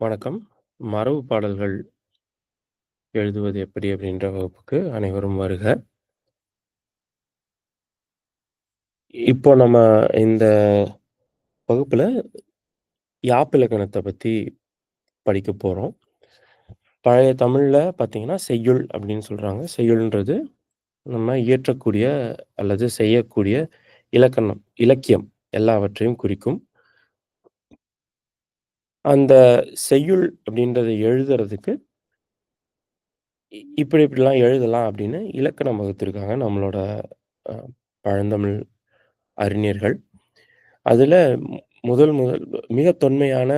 வணக்கம். மரபு பாடல்கள் எழுதுவது எப்படி அப்படின்ற வகுப்புக்கு அனைவரும் வருக. இப்போ நம்ம இந்த வகுப்புல யாப்பிலக்கணத்தை பத்தி படிக்க போறோம். பழைய தமிழ்ல பார்த்தீங்கன்னா, செய்யுள் அப்படின்னு சொல்றாங்க. செய்யுள்ன்றது நம்ம இயற்றக்கூடிய அல்லது செய்யக்கூடிய இலக்கணம், இலக்கியம் எல்லாவற்றையும் குறிக்கும். அந்த செய்யுள் அப்படின்றத எழுதுறதுக்கு இப்படி இப்படிலாம் எழுதலாம் அப்படின்னு இலக்கணம் வகுத்திருக்காங்க நம்மளோட பழந்தமிழ் அறிஞர்கள். அதில் முதல் முதல் மிக தொன்மையான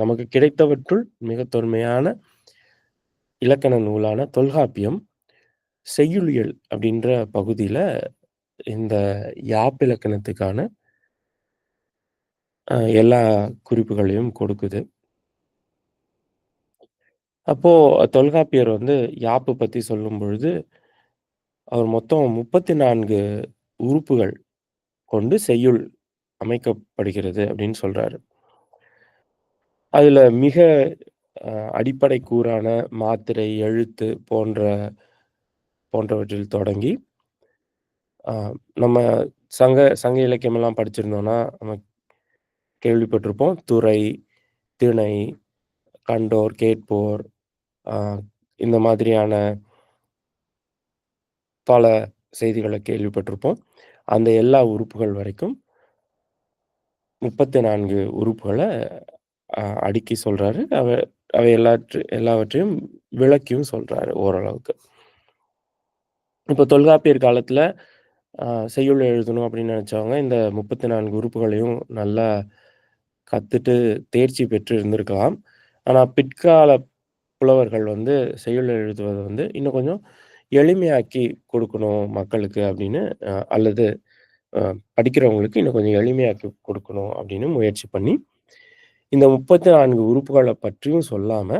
நமக்கு கிடைத்தவற்றுள் மிக தொன்மையான இலக்கண நூலான தொல்காப்பியம், செய்யுளியல் அப்படின்ற பகுதியில் இந்த யாப்பிலக்கணத்துக்கான எல்லா குறிப்புகளையும் கொடுக்குது. அப்போ தொல்காப்பியர் வந்து யாப்பு பத்தி சொல்லும்பொழுது, அவர் மொத்தம் 34 உறுப்புகள் கொண்டு செய்யுள் அமைக்கப்படுகிறது அப்படின்னு சொல்றாரு. அதுல மிக அடிப்படை கூறான மாத்திரை, எழுத்து போன்ற போன்றவற்றில் தொடங்கி, நம்ம சங்க சங்க இலக்கியமெல்லாம் படிச்சிருந்தோம்னா, நம்ம கேள்விப்பட்டிருப்போம். துறை, திணை, கண்டோர், கேட்போர் இந்த மாதிரியான பல செய்திகளை கேள்விப்பட்டிருப்போம். அந்த எல்லா உறுப்புகள் வரைக்கும் முப்பத்தி நான்கு உறுப்புகளை அடுக்கி சொல்றாரு. அவ அவை எல்லாற்று எல்லாவற்றையும் விளக்கியும் சொல்றாரு ஓரளவுக்கு. இப்போ தொல்காப்பியர் காலத்துல செய்யுள் எழுதணும் அப்படின்னு நினச்சவங்க இந்த 34 உறுப்புகளையும் நல்லா கத்துட்டு தேர்ச்சி பெற்று இருந்திருக்கலாம். ஆனால் பிற்கால புலவர்கள் வந்து செய்யுள் எழுதுவதை வந்து இன்னும் கொஞ்சம் எளிமையாக்கி கொடுக்கணும் மக்களுக்கு அப்படின்னு அல்லது படிக்கிறவங்களுக்கு இன்னும் கொஞ்சம் எளிமையாக்கி கொடுக்கணும் அப்படின்னு முயற்சி பண்ணி, இந்த முப்பத்தி நான்கு உறுப்புகளை பற்றியும் சொல்லாம,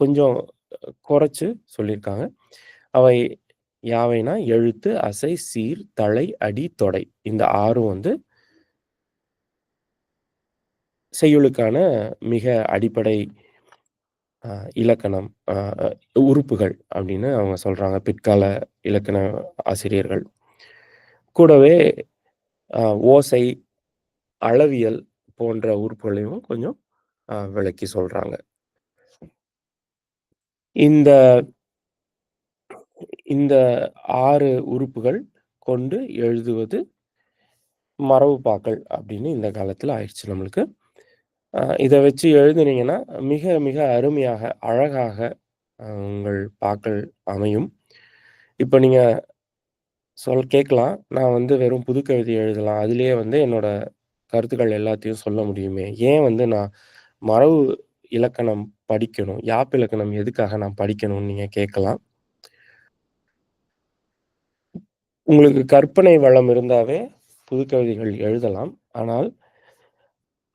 கொஞ்சம் குறைச்சு சொல்லியிருக்காங்க. அவை யாவைனா, எழுத்து, அசை, சீர், தலை அடி, தொடை. இந்த ஆறும் வந்து செய்யுளுக்கான மிக அடிப்படை இலக்கணம் உறுப்புகள் அப்படின்னு அவங்க சொல்றாங்க, பிற்கால இலக்கண ஆசிரியர்கள். கூடவே ஓசை, அளவியல் போன்ற உறுப்புகளையும் கொஞ்சம் விளக்கி சொல்றாங்க. இந்த இந்த ஆறு உறுப்புகள் கொண்டு எழுதுவது மரபுப்பாக்கள் அப்படின்னு இந்த காலத்தில் ஆயிடுச்சு நம்மளுக்கு. இதை வச்சு எழுதுனீங்கன்னா, மிக மிக அருமையாக, அழகாக உங்கள் பாக்கள் அமையும். இப்போ நீங்கள் சொல் கேட்கலாம், நான் வந்து வெறும் புதுக்கவிதை எழுதலாம். அதுலேயே வந்து என்னோட கருத்துக்கள் எல்லாத்தையும் சொல்ல முடியுமே. ஏன் வந்து நான் மரபு இலக்கணம் படிக்கணும்? யாப்பிலக்கணம் எதுக்காக நான் படிக்கணும்னு நீங்கள் கேட்கலாம். உங்களுக்கு கற்பனை வளம் இருந்தாவே புதுக்கவிதைகள் எழுதலாம். ஆனால்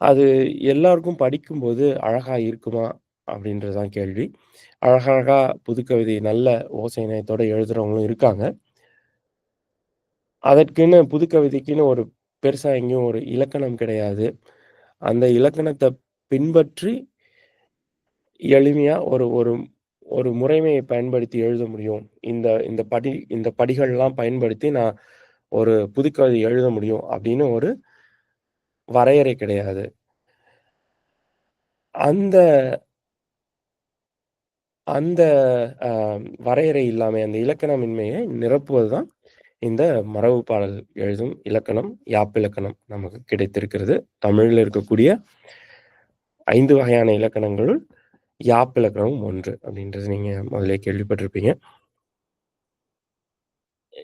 அது எல்லாருக்கும் படிக்கும்போது அழகா இருக்குமா? அப்படின்றது தான் கேள்வி. அழகழகா புதுக்கவிதை நல்ல ஓசை நயத்தோட எழுதுறவங்களும் இருக்காங்க. அதற்குன்னு புதுக்கவிதைக்குன்னு ஒரு பெருசா எங்கேயும் ஒரு இலக்கணம் கிடையாது. அந்த இலக்கணத்தை பின்பற்றி எளிமையா ஒரு ஒரு ஒரு முறைமையை பயன்படுத்தி எழுத முடியும். இந்த இந்த படி இந்த படிகள்லாம் பயன்படுத்தி நான் ஒரு புதுக்கவிதை எழுத முடியும் அப்படின்னு ஒரு வரையறை கிடையாது. அந்த அந்த அ வரையறை இல்லாமை, அந்த இலக்கணமின்மையை நிரப்புவது தான் இந்த மரபு பாடல் எழுதும் இலக்கணம், யாப்பிலக்கணம் நமக்கு கிடைத்திருக்கிறது. தமிழ்ல இருக்கக்கூடிய 5 வகையான இலக்கணங்களுள் யாப்பிலக்கணமும் ஒன்று அப்படின்றது நீங்க முதலே கேள்விப்பட்டிருப்பீங்க.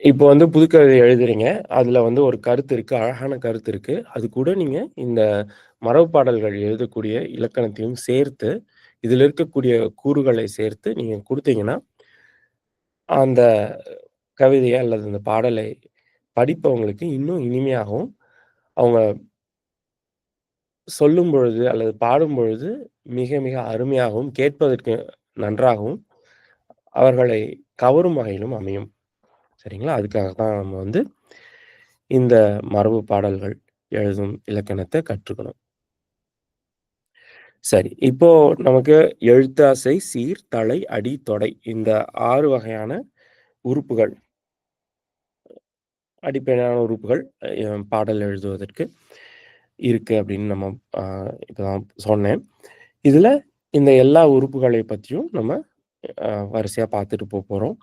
இப்போ வந்து புதுக்கவிதை எழுதுறீங்க. அதுல வந்து ஒரு கருத்து இருக்கு. அழகான கருத்து இருக்கு. அது கூட நீங்க இந்த மரபு பாடல்கள் எழுதக்கூடிய இலக்கணத்தையும் சேர்த்து, இதுல இருக்கக்கூடிய கூறுகளை சேர்த்து நீங்க கொடுத்தீங்கன்னா அந்த கவிதையை அல்லது அந்த பாடலை படிப்பவங்களுக்கு இன்னும் இனிமையாகவும், அவங்க சொல்லும் பொழுது அல்லது பாடும்பொழுது மிக மிக அருமையாகவும், கேட்பதற்கு நன்றாகவும், அவர்களை கவரும் வகையிலும் அமையும். சரிங்களா? அதுக்காக தான் நம்ம வந்து இந்த மரபு பாடல்கள் எழுதும் இலக்கணத்தை கற்றுக்கணும். சரி. இப்போ நமக்கு எழுத்தாசை, சீர், தலை, அடி, தொடை இந்த ஆறு வகையான உறுப்புகள். அடிப்படையான உறுப்புகள் பாடல் எழுதுவதற்கு இருக்கு அப்படின்னு நம்ம இப்போதான் சொன்னேன். இதுல இந்த எல்லா உறுப்புகளை பத்தியும் நம்ம வரிசையாக வரிசையா போக போகிறோம்